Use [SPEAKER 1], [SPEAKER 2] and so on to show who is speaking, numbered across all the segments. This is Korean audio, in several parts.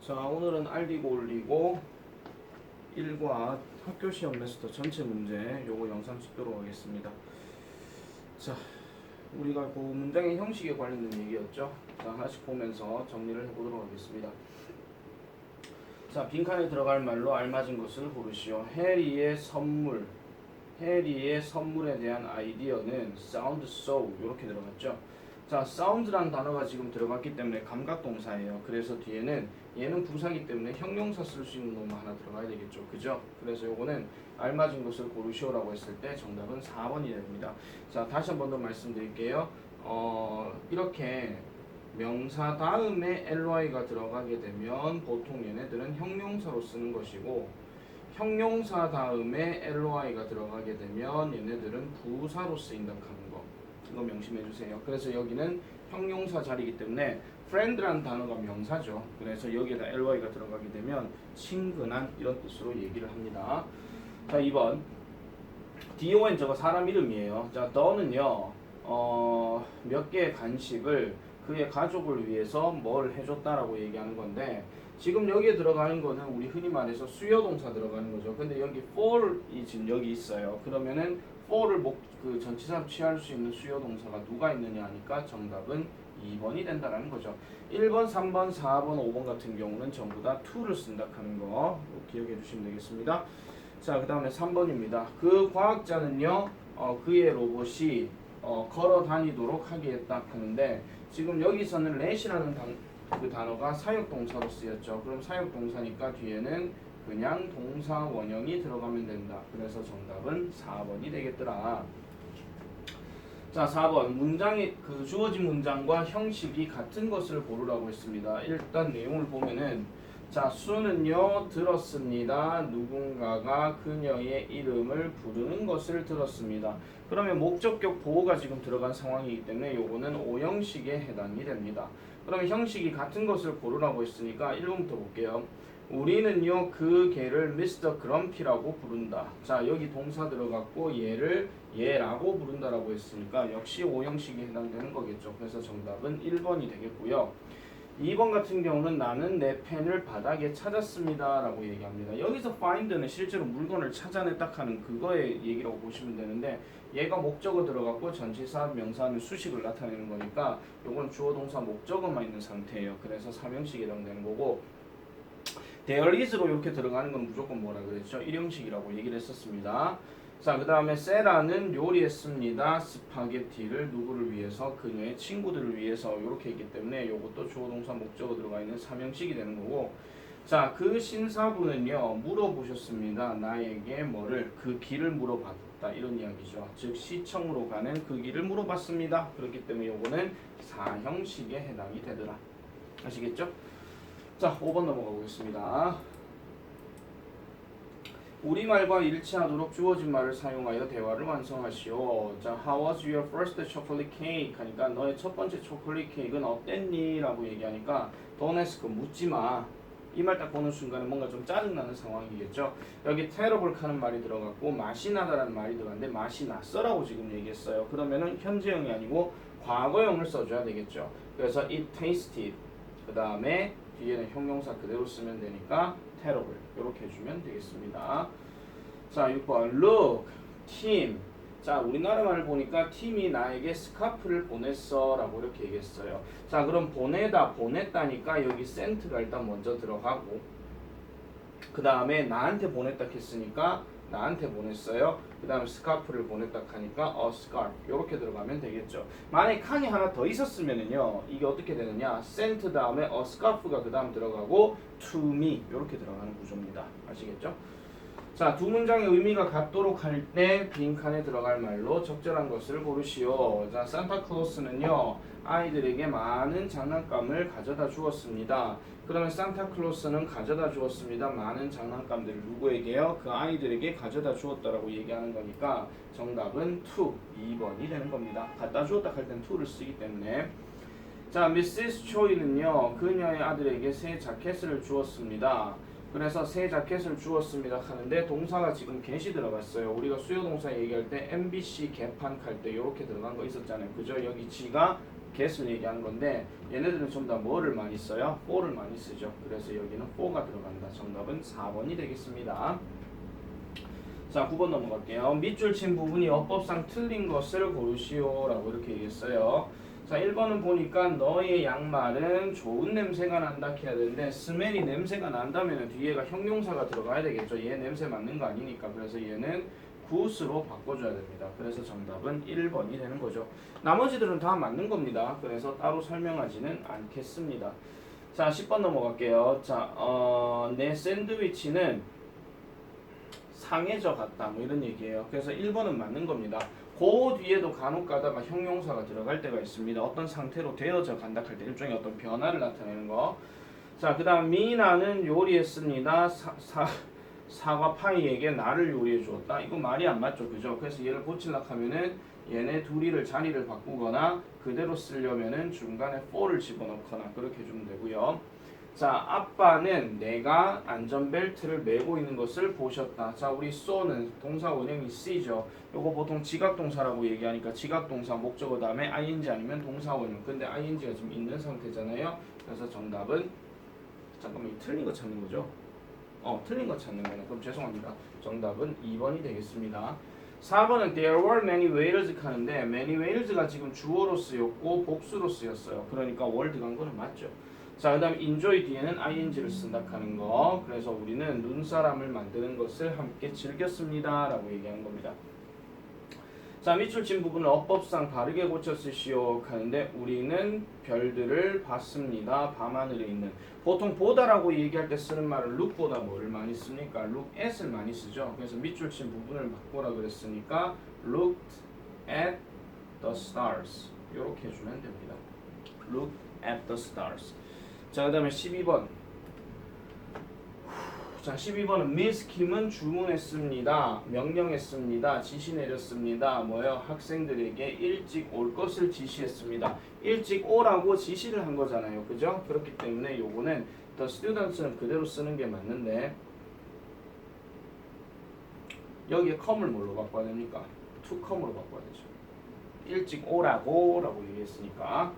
[SPEAKER 1] 자 오늘은 알리고 올리고 1과 학교 시험 메스터 전체 문제 요거 영상 찍도록 하겠습니다. 자 우리가 그 문장의 형식에 관련된 얘기였죠. 자 하나씩 보면서 정리를 해보도록 하겠습니다. 자 빈칸에 들어갈 말로 알맞은 것을 고르시오. 해리의 선물 해리의 선물에 대한 아이디어는 sound so 이렇게 들어갔죠. 자, sound라는 단어가 지금 들어갔기 때문에 감각 동사예요. 그래서 뒤에는 얘는 부사기 때문에 형용사 쓸 수 있는 놈 하나 들어가야 되겠죠. 그죠? 그래서 요거는 알맞은 것을 고르시오라고 했을 때 정답은 4번이 됩니다. 자, 다시 한 번 더 말씀드릴게요. 어, 이렇게 명사 다음에 ly가 들어가게 되면 보통 얘네들은 형용사로 쓰는 것이고 형용사 다음에 ly가 들어가게 되면 얘네들은 부사로 쓰인다 하는 거. 이거 명심해 주세요. 그래서 여기는 형용사 자리이기 때문에 friend라는 단어가 명사죠. 그래서 여기에다 ly가 들어가게 되면 친근한 이런 뜻으로 얘기를 합니다. 자, 2번. don 저거 사람 이름이에요. 자, the는요. 어, 몇 개의 간식을 그의 가족을 위해서 뭘 해줬다라고 얘기하는 건데 지금 여기에 들어가는 거는 우리 흔히 말해서 수요 동사 들어가는 거죠. 근데 여기 for이 지금 여기 있어요. 그러면은 for를 목, 그 전치사 취할 수 있는 수요 동사가 누가 있느냐 하니까 정답은 2번이 된다라는 거죠. 1번, 3번, 4번, 5번 같은 경우는 전부 다 to를 쓴다 하는 거 기억해 주시면 되겠습니다. 자, 그 다음에 3번입니다. 그 과학자는요, 어, 그의 로봇이 어, 걸어 다니도록 하게 했다 하는데 지금 여기서는 단, 그 단어가 사역동사로 쓰였죠. 그럼 사역동사니까 뒤에는 그냥 동사 원형이 들어가면 된다. 그래서 정답은 4번이 되겠더라. 자, 4번 문장이 그 주어진 문장과 형식이 같은 것을 고르라고 했습니다. 일단 내용을 보면은 자, 수는요 들었습니다. 누군가가 그녀의 이름을 부르는 것을 들었습니다. 그러면 목적격 보호가 지금 들어간 상황이기 때문에 요거는 오형식에 해당이 됩니다. 그러면 형식이 같은 것을 고르라고 했으니까 1번부터 볼게요. 우리는요 그 개를 미스터 그럼피라고 부른다. 자 여기 동사 들어갔고 얘를 얘라고 부른다라고 했으니까 역시 오형식에 해당되는 거겠죠. 그래서 정답은 1번이 되겠고요. 2번 같은 경우는 나는 내 펜을 바닥에 찾았습니다 라고 얘기합니다. 여기서 find는 실제로 물건을 찾아냈다 하는 그거의 얘기라고 보시면 되는데 얘가 목적어 들어갔고 전치사 명사는 수식을 나타내는 거니까 요건 주어 동사 목적어만 있는 상태예요. 그래서 삼형식에 해당되는 거고 there is로 이렇게 들어가는 건 무조건 뭐라 그랬죠? 일형식이라고 얘기를 했었습니다. 자, 그 다음에 세라는 요리했습니다. 스파게티를 누구를 위해서? 그녀의 친구들을 위해서 이렇게 했기 때문에 이것도 주어 동사 목적어 들어가 있는 삼형식이 되는 거고 자, 그 신사분은요 물어보셨습니다. 나에게 뭐를 그 길을 물어봤다 이런 이야기죠. 즉 시청으로 가는 그 길을 물어봤습니다. 그렇기 때문에 요거는 사형식에 해당이 되더라. 아시겠죠? 자, 5번 넘어가 보겠습니다. 우리말과 일치하도록 주어진 말을 사용하여 대화를 완성하시오. 자, How was your first chocolate cake? 하니까 너의 첫 번째 초콜릿 케이크는 어땠니? 라고 얘기하니까 Don't ask, 묻지 마. 이 말 딱 보는 순간에 뭔가 좀 짜증나는 상황이겠죠. 여기 하는 말이 들어갔고 맛이 나다라는 말이 들어갔는데 맛이 났어라고 지금 얘기했어요. 그러면은 현재형이 아니고 과거형을 써줘야 되겠죠. 그래서 it tasted. 그 다음에 뒤에는 형용사 그대로 쓰면 되니까 terrible 이렇게 해주면 되겠습니다. 자 6번 look 팀. 자 우리나라 말을 보니까 팀이 나에게 스카프를 보냈어 라고 이렇게 얘기했어요. 자 그럼 보내다 보냈다니까 여기 sent가 일단 먼저 들어가고 그 다음에 나한테 보냈다 했으니까 나한테 보냈어요. 그 다음에 스카프를 보냈다 하니까 a scarf 이렇게 들어가면 되겠죠. 만약에 칸이 하나 더 있었으면은요 이게 어떻게 되느냐 sent 다음에 a scarf가 그 다음 들어가고 to me 이렇게 들어가는 구조입니다. 아시겠죠? 자, 두 문장의 의미가 같도록 할 때 빈칸에 들어갈 말로 적절한 것을 고르시오. 자, 산타클로스는요, 아이들에게 많은 장난감을 가져다 주었습니다. 그러면 산타클로스는 가져다 주었습니다. 많은 장난감들을 누구에게요? 그 아이들에게 가져다 주었다라고 얘기하는 거니까 정답은 2, 2번이 되는 겁니다. 갖다 주었다 할땐 to를 쓰기 때문에 자, 미시스 초이는요, 그녀의 아들에게 새 자켓을 주었습니다. 그래서 새 자켓을 주었습니다 하는데 동사가 지금 get이 들어갔어요. 우리가 수요 동사 얘기할 때 MBC 개판 할때 이렇게 들어간 거 있었잖아요. 그죠? 여기 G가 get을 얘기하는 건데 얘네들은 좀더 뭐를 많이 써요? for를 많이 쓰죠. 그래서 여기는 for가 들어간다. 정답은 4번이 되겠습니다. 자, 9번 넘어갈게요. 밑줄 친 부분이 어법상 틀린 것을 고르시오 라고 이렇게 얘기했어요. 자, 1번은 보니까 너의 양말은 좋은 냄새가 난다 해야 되는데 스멜이 냄새가 난다면 뒤에가 형용사가 들어가야 되겠죠. 얘 냄새 맡는 거 아니니까. 그래서 얘는 굿으로 바꿔줘야 됩니다. 그래서 정답은 1번이 되는 거죠. 나머지들은 다 맞는 겁니다. 그래서 따로 설명하지는 않겠습니다. 자, 10번 넘어갈게요. 자, 어, 내 샌드위치는 상해져 갔다. 뭐 이런 얘기예요. 그래서 1번은 맞는 겁니다. 그 뒤에도 간혹 가다가 형용사가 들어갈 때가 있습니다. 어떤 상태로 되어져 간다 할 때 일종의 어떤 변화를 나타내는 거. 자, 그 다음 미나는 요리했습니다. 사, 사, 사과 파이에게 나를 요리해 주었다. 이거 말이 안 맞죠. 그죠? 그래서 얘를 고치려고 하면은 얘네 둘이를 자리를 바꾸거나 그대로 쓰려면은 중간에 for를 집어넣거나 그렇게 해주면 되고요. 자, 아빠는 내가 안전벨트를 매고 있는 것을 보셨다. 자, 우리 쏘는 동사 원형이 C죠. 요거 보통 지각동사라고 얘기하니까 지각동사 목적어 다음에 ing 아니면 동사 원형. 근데 ing가 지금 있는 상태잖아요. 그래서 정답은 잠깐만 이 틀린 거 찾는 거죠? 어, 틀린 거 찾는 거네. 그럼 죄송합니다. 정답은 2번이 되겠습니다. 4번은 there were many whales 하는데 many whales가 지금 주어로 쓰였고 복수로 쓰였어요. 그러니까 were 들어간 거는 맞죠. 자, 그 다음 enjoy 뒤에는 ing를 쓴다 하는 거. 그래서 우리는 눈사람을 만드는 것을 함께 즐겼습니다. 라고 얘기하는 겁니다. 자, 밑줄 친 부분을 어법상 바르게 고쳐 쓰시오 하는데 우리는 별들을 봤습니다. 밤하늘에 있는 보통 보다라고 얘기할 때 쓰는 말은 look보다 뭐를 많이 씁니까? look at을 많이 쓰죠. 그래서 밑줄 친 부분을 바꾸라 그랬으니까 looked at the stars 이렇게 해주면 됩니다. look at the stars 자, 그 다음에 12번. 자, 12번은 미스 킴은 주문했습니다. 명령했습니다. 지시 내렸습니다. 뭐요? 학생들에게 일찍 올 것을 지시했습니다. 일찍 오라고 지시를 한 거잖아요. 그죠? 그렇기 때문에 요거는 the students는 그대로 쓰는 게 맞는데 여기에 come을 뭘로 바꿔야 됩니까? to come으로 바꿔야 되죠. 일찍 오라고 라고 얘기했으니까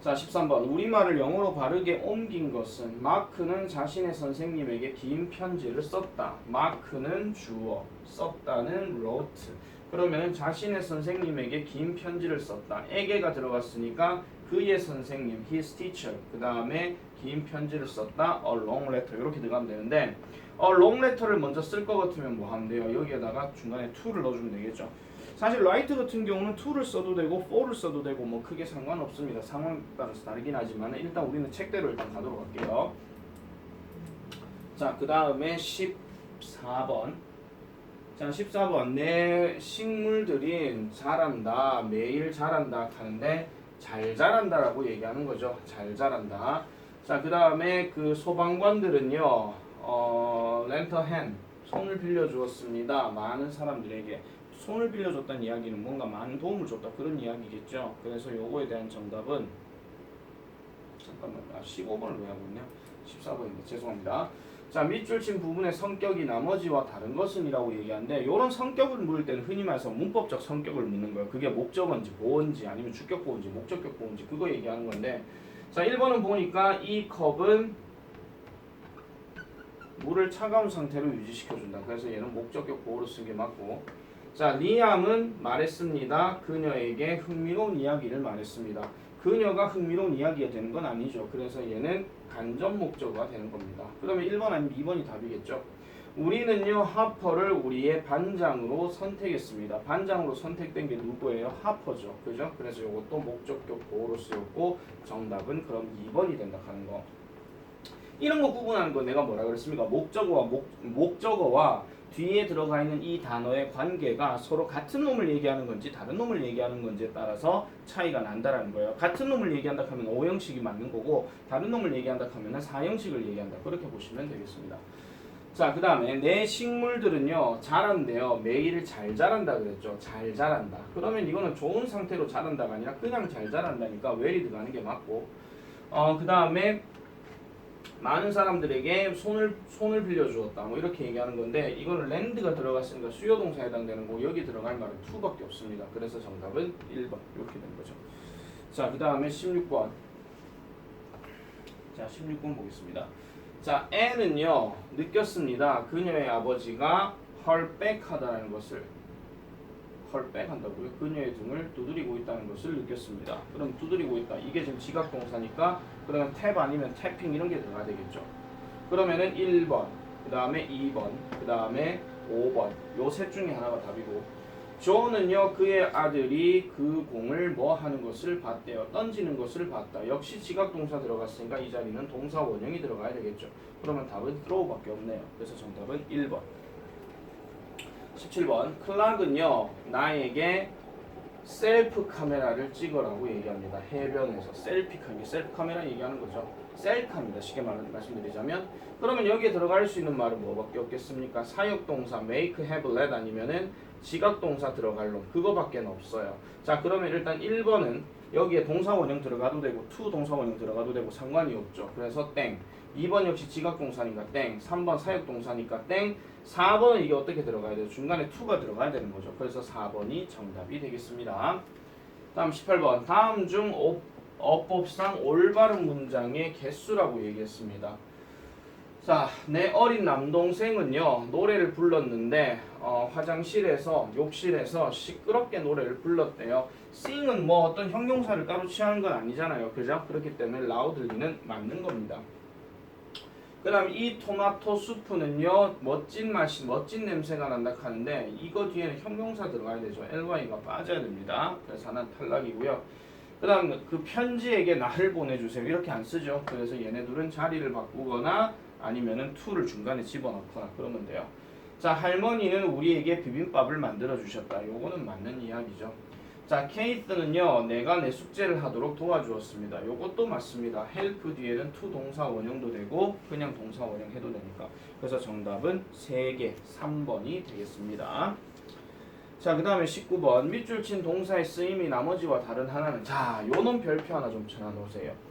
[SPEAKER 1] 자 13번 우리말을 영어로 바르게 옮긴 것은 마크는 자신의 선생님에게 긴 편지를 썼다. 마크는 주어, 썼다는 wrote. 그러면 자신의 선생님에게 긴 편지를 썼다. 에게가 들어갔으니까 그의 선생님, his teacher. 그 다음에 긴 편지를 썼다. a long letter 이렇게 들어가면 되는데 long letter를 먼저 쓸 것 같으면 뭐 하면 돼요? 여기에다가 중간에 to를 넣어주면 되겠죠. 사실 라이트 같은 경우는 to를 써도 되고 for를 써도 되고 뭐 크게 상관없습니다. 상황 따라서 다르긴 하지만 일단 우리는 책대로 일단 가도록 할게요. 자, 그 다음에 14번. 자, 14번. 내 식물들이 자란다, 매일 자란다 하는데 잘 자란다라고 얘기하는 거죠. 잘 자란다. 자, 그 다음에 그 소방관들은요, 어, 렌터 핸, 손을 빌려 주었습니다. 많은 사람들에게. 손을 빌려 줬다는 이야기는 뭔가 많은 도움을 줬다 그런 이야기겠죠. 그래서 요거에 대한 정답은 잠깐만 아 15번을 왜 하고 있냐? 14번인데 죄송합니다. 자 밑줄 친 부분의 성격이 나머지와 다른 것은이라고 얘기하는데 이런 성격을 물을 때는 흔히 말해서 문법적 성격을 묻는 거예요. 그게 목적어인지 보어인지 아니면 주격 보어인지 목적격 보어인지 그거 얘기하는 건데 자 1번은 보니까 이 컵은 물을 차가운 상태로 유지시켜준다. 그래서 얘는 목적격 보어로 쓴 게 맞고 자, 리암은 말했습니다. 그녀에게 흥미로운 이야기를 말했습니다. 그녀가 흥미로운 이야기가 되는 건 아니죠. 그래서 얘는 간접 목적어가 되는 겁니다. 그러면 1번 아니면 2번이 답이겠죠. 우리는요 하퍼를 우리의 반장으로 선택했습니다. 반장으로 선택된 게 누구예요? 하퍼죠. 그죠? 그래서 이것도 목적격 보호로 쓰였고 정답은 그럼 2번이 된다 하는 거. 이런 거 구분하는 거 내가 뭐라 그랬습니까? 목적어와 목, 목적어와 뒤에 들어가 있는 이 단어의 관계가 서로 같은 놈을 얘기하는 건지 다른 놈을 얘기하는 건지에 따라서 차이가 난다라는 거예요. 같은 놈을 얘기한다 하면 오형식이 맞는 거고 다른 놈을 얘기한다 하면 사형식을 얘기한다. 그렇게 보시면 되겠습니다. 자, 그 다음에 내 식물들은요 자란대요. 매일 잘 자란다 그랬죠. 잘 자란다. 그러면 이거는 좋은 상태로 자란다가 아니라 그냥 잘 자란다니까 웰이 들어가는 게 맞고 어, 그 다음에 많은 사람들에게 손을 손을 빌려 주었다. 뭐 이렇게 얘기하는 건데 이거는 랜드가 들어갔으니까 수요 동사에 해당되는 거 여기 들어갈 말은 to밖에 없습니다. 그래서 정답은 1번 이렇게 된 거죠. 자, 그 다음에 16번. 자, 16번 보겠습니다. 자, N은요, 느꼈습니다. 그녀의 아버지가 헐백하다는 것을 헐백한다고요? 그녀의 등을 두드리고 있다는 것을 느꼈습니다. 그럼 두드리고 있다. 이게 지금 지각 동사니까 그러면 탭 아니면 태핑 이런 게 들어가야 되겠죠. 그러면은 1번, 그 다음에 2번, 그 다음에 5번. 요 셋 중에 하나가 답이고 조는요 그의 아들이 그 공을 뭐 하는 것을 봤대요. 던지는 것을 봤다. 역시 지각 동사 들어갔으니까 이 자리는 동사 원형이 들어가야 되겠죠. 그러면 답은 throw밖에 없네요. 그래서 정답은 1번. 17번 클락은요 나에게 셀프 카메라를 찍으라고 얘기합니다. 해변에서 셀피 카메라, 셀프 카메라 얘기하는 거죠. 셀카입니다. 쉽게 말, 말씀드리자면 그러면 여기에 들어갈 수 있는 말은 뭐밖에 없겠습니까? 사역 동사 make, have, let 아니면은 지각 동사 들어갈 놈 그거밖에 없어요. 자 그러면 일단 1번은 여기에 동사 원형 들어가도 되고 to 동사 원형 들어가도 되고 상관이 없죠. 그래서 땡. 2번 역시 지각 동사니까 땡. 3번 사역 동사니까 땡. 4번은 이게 어떻게 들어가야 돼요? 중간에 to가 들어가야 되는 거죠. 그래서 4번이 정답이 되겠습니다. 다음 18번. 다음 중 어- 어법상 올바른 문장의 개수라고 얘기했습니다. 자, 내 어린 남동생은요 노래를 불렀는데 어, 화장실에서 욕실에서 시끄럽게 노래를 불렀대요. sing은 뭐 어떤 형용사를 따로 취하는 건 아니잖아요, 그죠? 그렇기 때문에 loudly는 맞는 겁니다. 그 다음 이 토마토 수프는요 멋진 맛이 멋진 냄새가 난다 하는데 이거 뒤에는 형용사 들어가야 되죠. ly가 빠져야 됩니다. 그래서 하나 탈락이고요. 그 다음 그 편지에게 나를 보내주세요 이렇게 안 쓰죠. 그래서 얘네들은 자리를 바꾸거나 아니면은 to를 중간에 집어넣거나 그러면 돼요. 자 할머니는 우리에게 비빔밥을 만들어 주셨다. 요거는 맞는 이야기죠. 자 케이스는요 내가 내 숙제를 하도록 도와주었습니다. 요것도 맞습니다. help 뒤에는 to 동사 원형도 되고 그냥 동사 원형 해도 되니까. 그래서 정답은 3개 3번이 되겠습니다. 자, 그 다음에 19번. 밑줄 친 동사의 쓰임이 나머지와 다른 하나는 자, 요놈 별표 하나 좀 쳐놔놓으세요.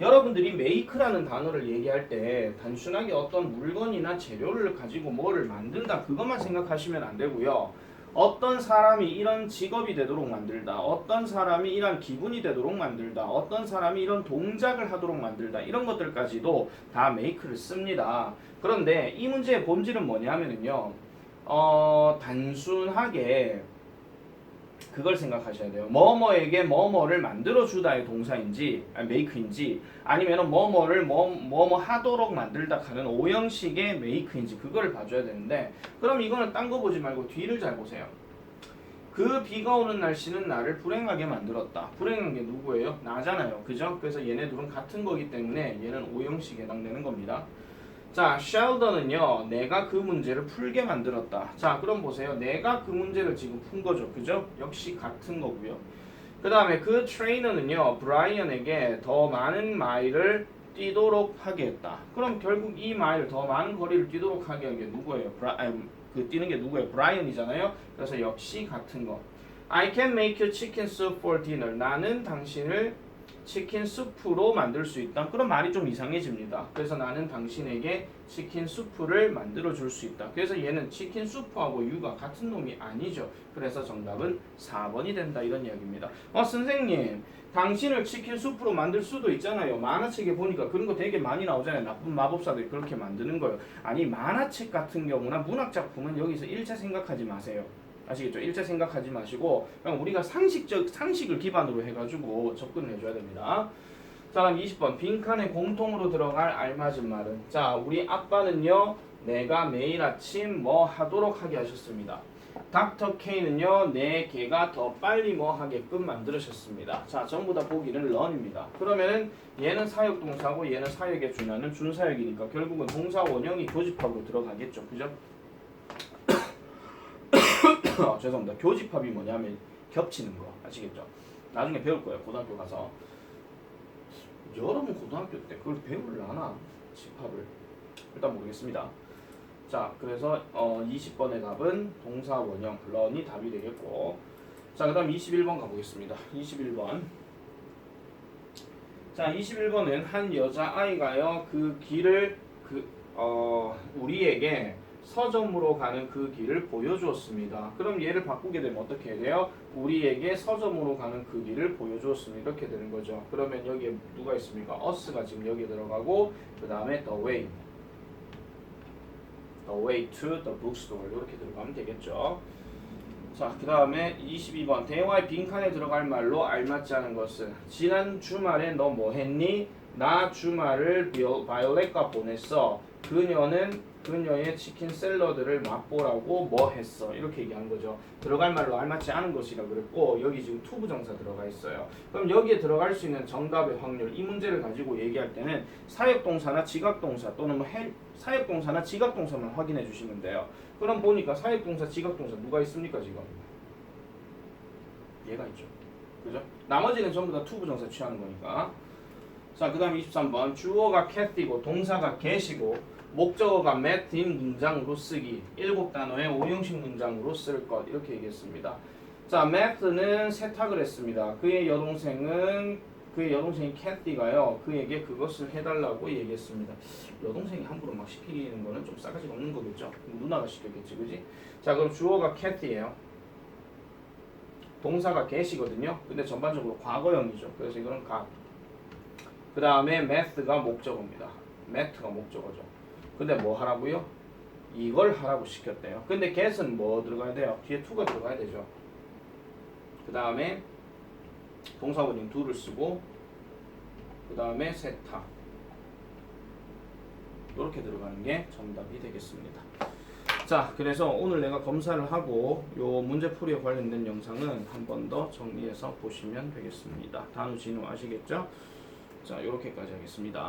[SPEAKER 1] 여러분들이 메이크라는 단어를 얘기할 때 단순하게 어떤 물건이나 재료를 가지고 뭐를 만든다 그것만 생각하시면 안 되고요. 어떤 사람이 이런 직업이 되도록 만들다. 어떤 사람이 이런 기분이 되도록 만들다. 어떤 사람이 이런 동작을 하도록 만들다. 이런 것들까지도 다 메이크를 씁니다. 그런데 이 문제의 본질은 뭐냐면은요. 어, 단순하게 그걸 생각하셔야 돼요. 뭐뭐에게 뭐뭐를 만들어 주다의 동사인지 아니, 메이크인지 아니면 뭐뭐를 뭐 뭐뭐 하도록 만들다 하는 오형식의 메이크인지 그거를 봐줘야 되는데 그럼 이거는 딴 거 보지 말고 뒤를 잘 보세요. 그 비가 오는 날씨는 나를 불행하게 만들었다. 불행한 게 누구예요? 나잖아요. 그죠? 그래서 얘네 둘은 같은 거기 때문에 얘는 오형식에 해당되는 겁니다. 자, 셸더는요, 내가 그 문제를 풀게 만들었다. 자, 그럼 보세요. 내가 그 문제를 지금 푼 거죠. 그죠? 역시 같은 거고요. 그 다음에 그 트레이너는요, 브라이언에게 더 많은 마일을 뛰도록 하게 했다. 그럼 결국 이 마일 더 많은 거리를 뛰도록 하게 한 게 누구예요? 브라, 아니, 그 뛰는 게 누구예요? 브라이언이잖아요. 그래서 역시 같은 거. I can make you chicken soup for dinner. 나는 당신을 치킨 수프로 만들 수 있다. 그럼 말이 좀 이상해집니다. 그래서 나는 당신에게 치킨 수프를 만들어 줄 수 있다. 그래서 얘는 치킨 수프하고 유가 같은 놈이 아니죠. 그래서 정답은 4번이 된다 이런 이야기입니다. 어 선생님, 당신을 치킨 수프로 만들 수도 있잖아요. 만화책에 보니까 그런 거 되게 많이 나오잖아요. 나쁜 마법사들이 그렇게 만드는 거예요. 아니 만화책 같은 경우나 문학 작품은 여기서 일체 생각하지 마세요. 아시겠죠? 일체 생각하지 마시고 그냥 우리가 상식적 상식을 기반으로 해가지고 접근을 해줘야 됩니다. 자, 그럼 20번 빈칸에 공통으로 들어갈 알맞은 말은 자, 우리 아빠는요 내가 매일 아침 뭐 하도록 하게 하셨습니다. 닥터 K는요 내 개가 더 빨리 뭐 하게끔 만들으셨습니다. 자, 전부 다 보기는 런입니다. 그러면은 얘는 사역 동사고 얘는 사역의 준하는 준사역이니까 결국은 동사 원형이 교집합으로 들어가겠죠, 그죠? 어, 죄송합니다. 교집합이 뭐냐면 겹치는 거 아시겠죠? 나중에 배울 거예요. 고등학교 가서 여러분 고등학교 때 그걸 배울라나 집합을 일단 모르겠습니다. 자, 그래서 어, 20번의 답은 동사 원형 런이 답이 되겠고 자, 그다음 21번 가보겠습니다. 21번 자, 21번은 한 여자 아이가요 그 길을 그 어, 우리에게 서점으로 가는 그 길을 보여주었습니다. 그럼 얘를 바꾸게 되면 어떻게 돼요? 우리에게 서점으로 가는 그 길을 보여주었습니다. 이렇게 되는 거죠. 그러면 여기에 누가 있습니까? us가 지금 여기에 들어가고 그 다음에 the way the way to the bookstore 이렇게 들어가면 되겠죠. 자, 그 다음에 22번 대화의 빈칸에 들어갈 말로 알맞지 않은 것은 지난 주말에 너 뭐 했니? 나 주말을 바이올렛과 보냈어. 그녀는 그녀의 치킨 샐러드를 맛보라고 뭐 했어? 이렇게 얘기한 거죠. 들어갈 말로 알맞지 않은 것이라 그랬고 여기 지금 투 부 정사 들어가 있어요. 그럼 여기에 들어갈 수 있는 정답의 확률 이 문제를 가지고 얘기할 때는 사역동사나 지각동사 또는 뭐 해, 사역동사나 지각동사만 확인해 주시면 돼요. 그럼 보니까 사역동사, 지각동사 누가 있습니까 지금? 얘가 있죠. 그죠? 나머지는 전부 다 투부 정사 취하는 거니까. 자, 그 다음에 23번 주어가 캣이고 동사가 get이고 목적어가 met인 문장으로 쓰기 일곱 단어의 오형식 문장으로 쓸 것 이렇게 얘기했습니다. 자, Matt는 세탁을 했습니다. 그의 여동생은 그의 여동생이 캐티가요 그에게 그것을 해달라고 얘기했습니다. 여동생이 함부로 막 시키는 거는 좀 싸가지가 없는 거겠죠. 누나가 시켰겠지, 그지? 자, 그럼 주어가 캐티예요. 동사가 get이거든요. 근데 전반적으로 과거형이죠. 그래서 이거는 가. 그 다음에 math가 목적어입니다. math가 목적어죠. 근데 뭐 하라고요? 이걸 하라고 시켰대요. 근데 get은 뭐 들어가야 돼요? 뒤에 to가 들어가야 되죠. 그 다음에 동사 원인 do를 쓰고 그 다음에 세타 이렇게 들어가는 게 정답이 되겠습니다. 자, 그래서 오늘 내가 검사를 하고 요 문제풀이에 관련된 영상은 한 번 더 정리해서 보시면 되겠습니다. 단우 진우 아시겠죠? 자, 이렇게까지 하겠습니다.